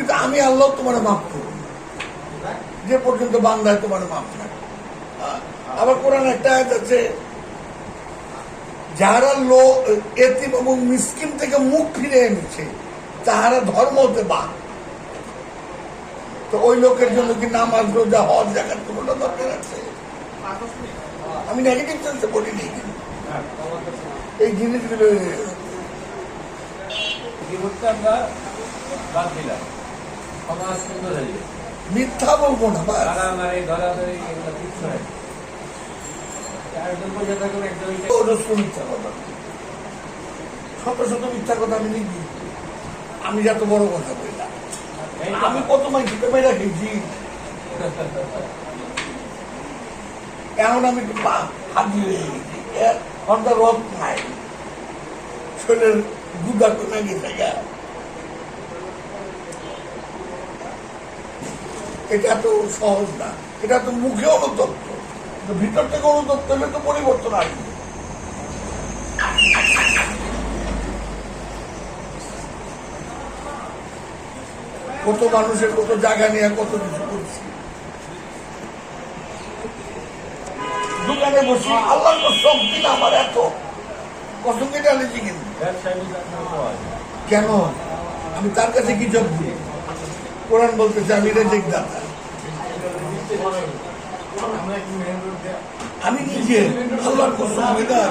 কিন্তু আমি আল্লাহ তোমার মাফ করব। যে পর্যন্ত বান্দায় তোমার মাফ থাকে আবার কোরআন একটা আছে যারা লো, এতিম এবং মিসকিন থেকে মুখ ফিরে এনেছে, তাহারা ধর্ম হতে বা তো ওই লোকের জন্য কি নামাজ, রোজা, হজ দেখার কোনোটা দরকার আছে? আমি নেগেটিভ সেন্সে বলিনি। এই জিনিসগুলো আমরা বাদ মিথ্যা বলব না শত শত মিথ্যা কথা আমি লিখি। আমি যত বড় কথা এই আমি কত মাই খেতে পাই রাখেছি। এখন আমি হাজির হয়ে গেছি রথ নাই। শরীরের গুদা কোনা গেছে গা এটা তো সহজ না। এটা তো মুখে অনুতপ্ত। ভিতর থেকে অনুতপ্ত হলে তো পরিবর্তন আসবে। কত মানুষের কত জায়গা নিয়ে কত কিছু করছি। দোকানে বসি আল্লাহ সব দিন আমার এত। ডালেছি কিন্তু। কেন? আমি তার কাছে কি জব দিই কোরআন বলতেছে, আমি রেজেক আমি নিজে আল্লাহর কসম বিধান